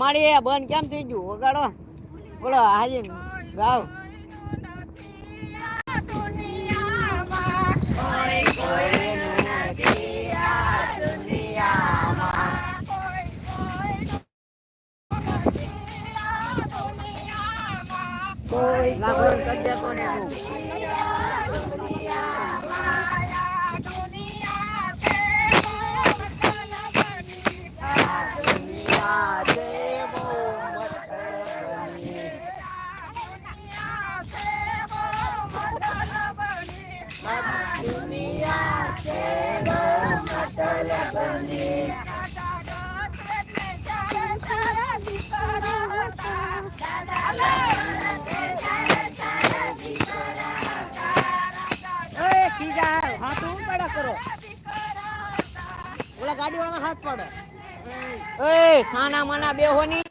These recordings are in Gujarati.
મારી બંધ કેમ થઈ ગયું? વગાડો. બોલો હાજી. ગાવ હાથ પાડે. એ ખાના માના બેહોની.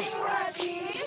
મારો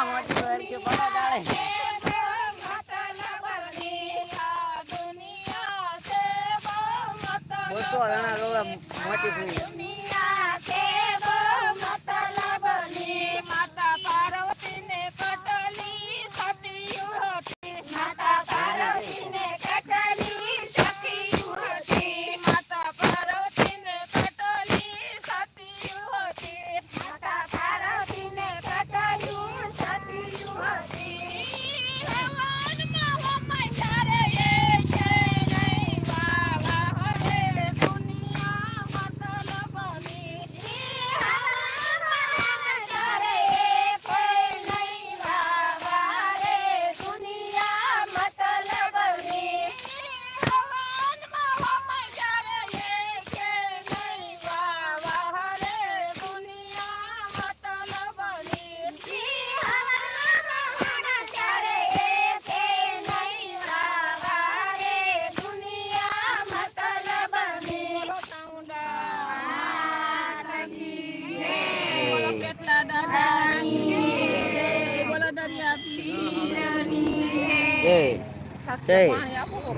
આ મોટી વાર કે બડા ડાળે મોટો રણા ભૂમિ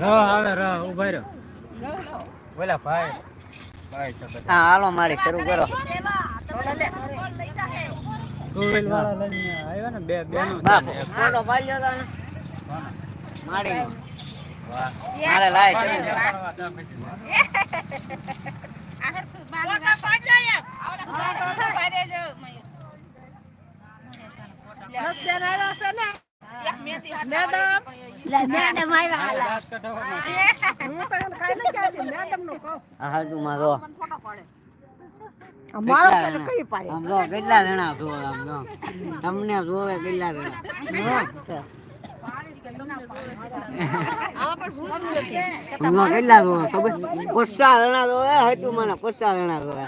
આવે રહ ઊભા રહ્યો બોલા ભાઈ હા હાલો મારી શરૂ કરો ટુ વ્હીલ વાળા લઈને આવ્યા ને બે બાપ ને ફોટો પાડ્યો તો ને મારી મારે લાય પાડી શરૂ દે, કરો. પાડવા દો પછી. આ રાત કઢાવવાનો છે. આ હાજુ માં જો કેટલા જણા? આમ જો કેટલા જણા જો આમ જો તમને જોવે કેટલા જણા એમાં કેટલા રોવે ખબર રણા રો એ હતું મને જણા રોવે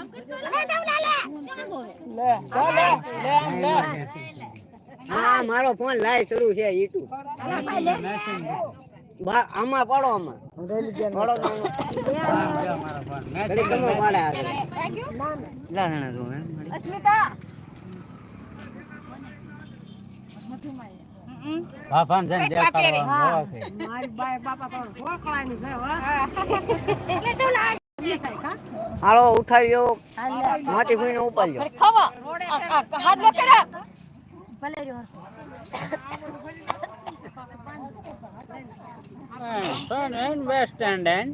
હા મારો ફોન લાઈવ શરૂ છે યુટ્યુબ આમાં પડો આમાં. પડો તો આમાં. ઘડીક તમે પાડે આગળ. કેટલા જણા રોવે બાપાને છે ને દેખાડવાનું હોવા છે. હાલો ઉઠાવ્યો માટી ભૂઈને ઉપાડ્યો Son and West End and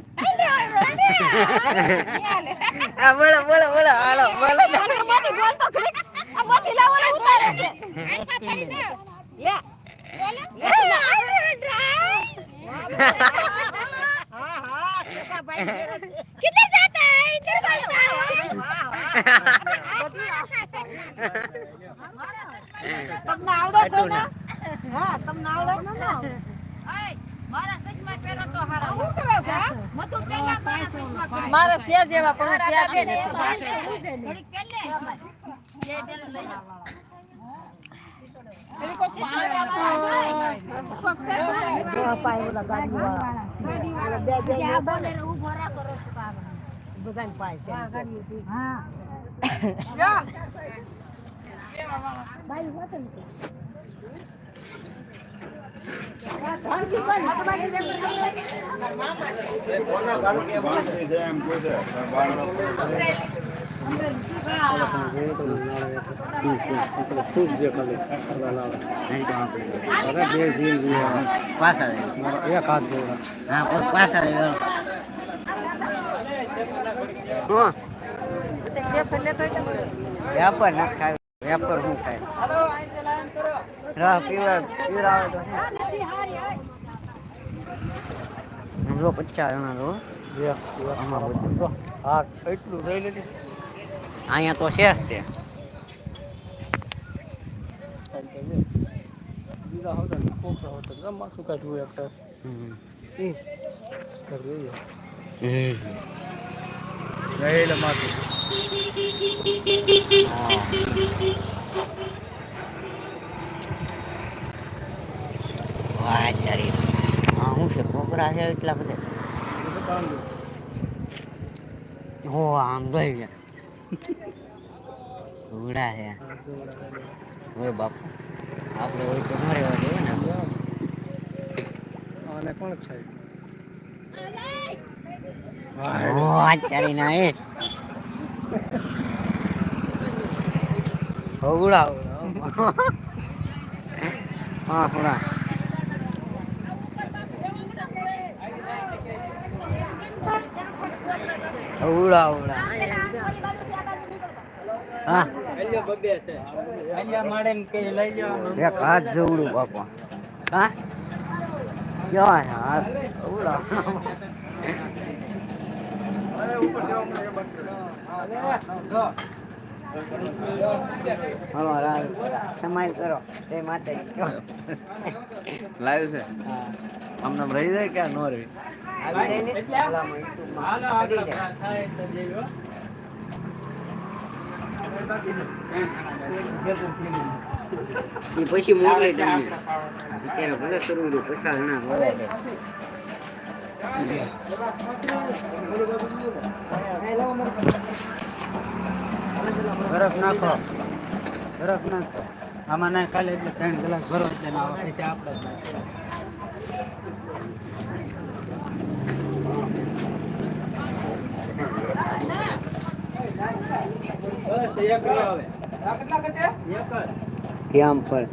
હા બોલો બોલો બોલો હાલો બોલો किधर जाता है इधर जाता તમને આવડે છે હા તમને આવડે મારા ચશ્મા પહેરો તો હારા હું કરે છે મધુ પહેલા મારા ચશ્મા પહેરો. મારા છે જેવા પણ હું ત્યાં કે થોડીક પહેલે. જે પેલો લઈ આવો. પેલી કોક પાણી વાળા કોક કરે. બધાને પાય છે એક હાથ જોડે. હા વેપાર ના ખાય વેપાર શું ખાય રહ પીવા પીવડાવે તો સમજો પચાસ જણા લો એક, આમાં બધું. એક. હા એટલું રહી લીધું અહીંયા તો છે જ તે. બીજા હોતા ને રહેલા માથે. હા. શું છે કોકરા છે એટલા બધા. હો આમ ગઈ ગયા ઉડા છે. હવે બાપુ આપણે હોય તો ન રહેવા દેવું ને આને કોણ ખાય? ઓ તારી ના એ ઉડા હા ઉડા ઉડા ઉડા હા અહીંયા માડે ને કઈ લઈ જવાનું એક હાથ જવડું બાપા હા કેવા છે હાથ ઉડા રાજ સમાય કરો એ માટે લાઈવ છે? આમને રહી જાય કે નો રહી પછી મોકલી તમને અત્યારે ભલે કરવું પૈસા ઘણા છે બરફ નાખો બરફ નાખો આમાં ના ખાલી એટલે ત્રણ કલાક ભરો એટલે ના આવે પછી આપણે જ નાખીએ. બસ એક જ આવે. એક જ. આમ પર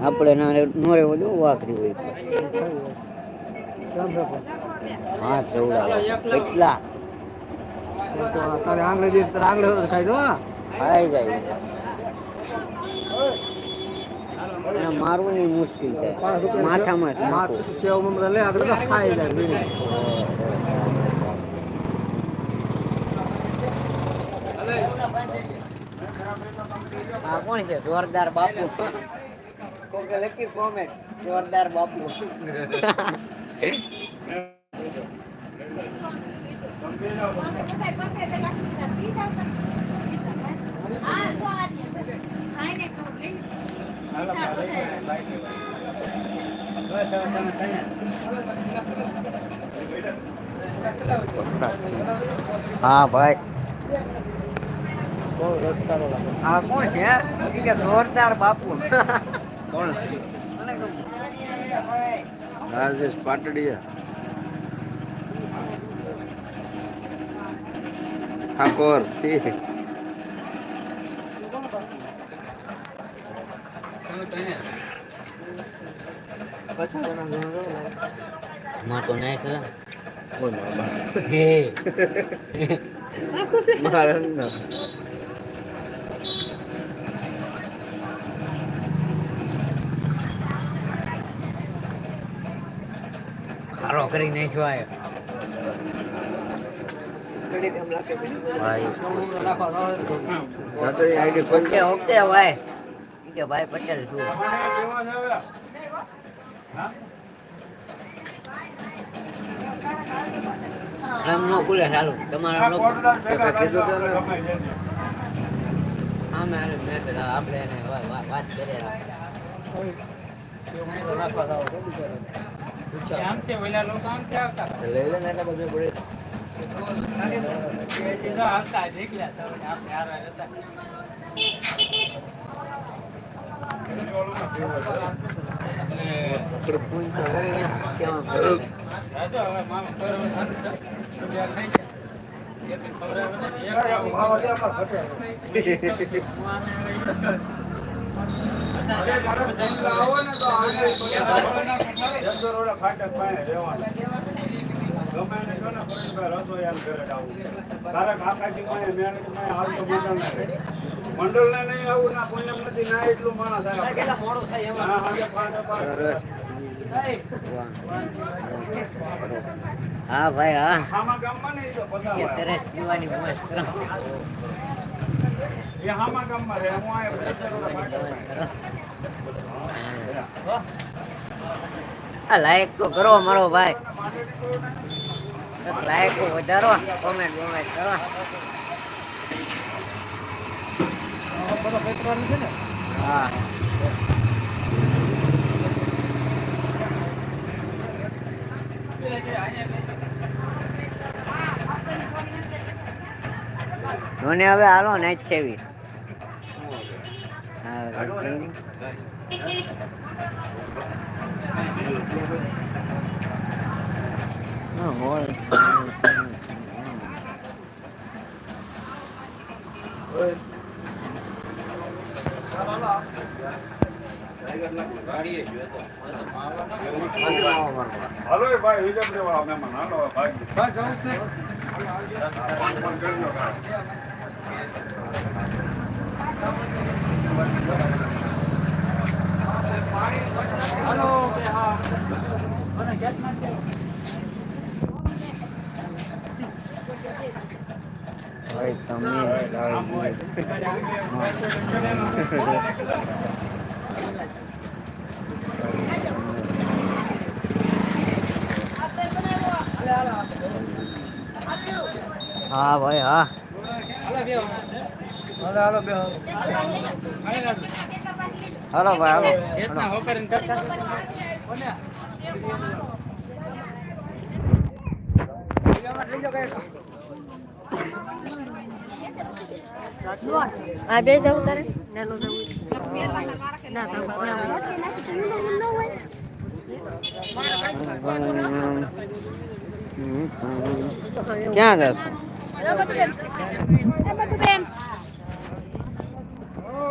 આપણે ના રે- નો રહેવું દઉં વાકરી હોય તો. હાથ જવડાવે તારે આંગળી તારે આંગળી ખાઈ દો હા. ખાઈ જાય એને મારવું નહીં મુશ્કેલ થાય માથામાં. સેવ મમરા લે આગળ ખાઈ જાય. આ કોણ છે જોરદાર બાપુ કોકે લખી કોમેન્ટ જોરદાર બાપુ હા? ભાઈ. બહુ રસ સારો લાગે આ કોણ છે હે? ઈ કે જોરદાર બાપુ. કોણ રાજેશ પાટડિયા ઠાકોરથી માં તો નાખ લા મારા ખારો કરી નાખ્યો આયો ભાઈ. ભાઈ પટેલ છું. એમ નો ખુલે સારું તમારા લોકો કીધું. આમે મેં આપણે વાત કરીએ. આમ તે ઓલા લોકો આમ તે આવતા લઈ લે ને એટલે બધું પડે. આવતા નીકળ્યા આપણે હારા હતા ખબર મંડળ ને નહીં આવું ના પુણ્યમ નથી ના એટલું માણસ હા, ભાઈ હા પીવાની કરો એ હામા તો કરો મારો ભાઈ. લાયક વધારો કોમેન્ટ કોમેન્ટ કરો. હા. મને હવે હાલો ને જ મોલ હાલો ભાઈ વિજય દેવા મહેમાન હાલો ભાઈ ભાઈ જવું છે ફોન કરજો કાં. હાલો બે હા ભાઈ તમે હા ભાઈ હા. હાલો ભાઈ હાલો. આ બે જવું તારે? ક્યાં જશો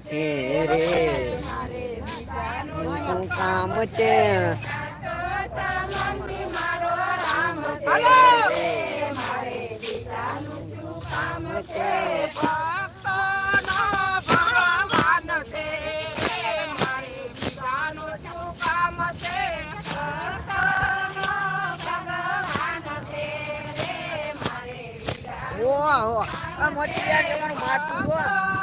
છે રે? શું કામ છે? મોટી બેન તમારું માથું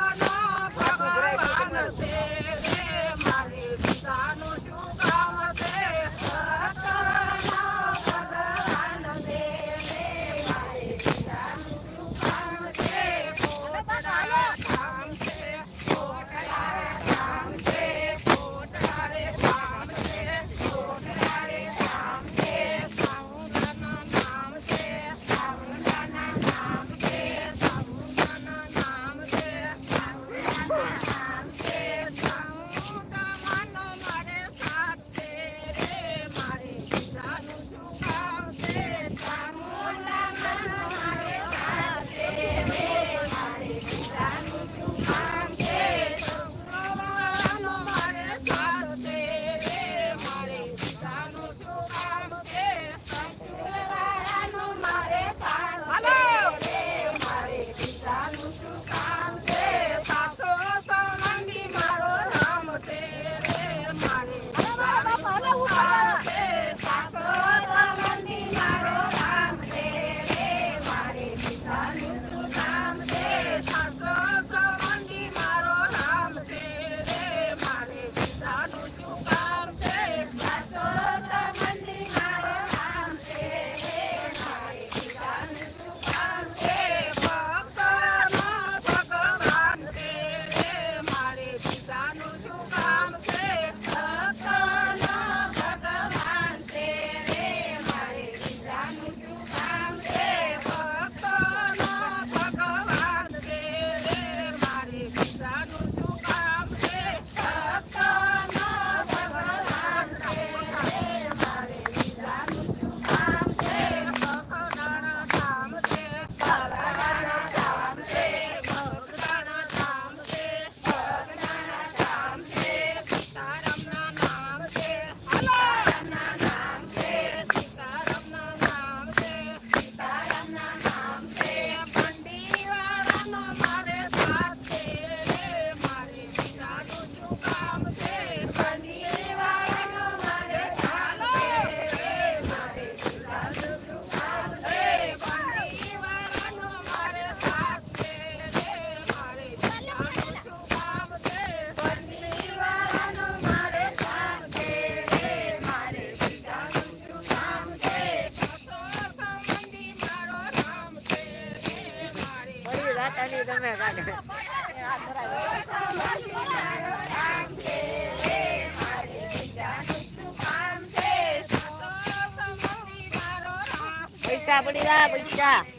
ગયા પૈસા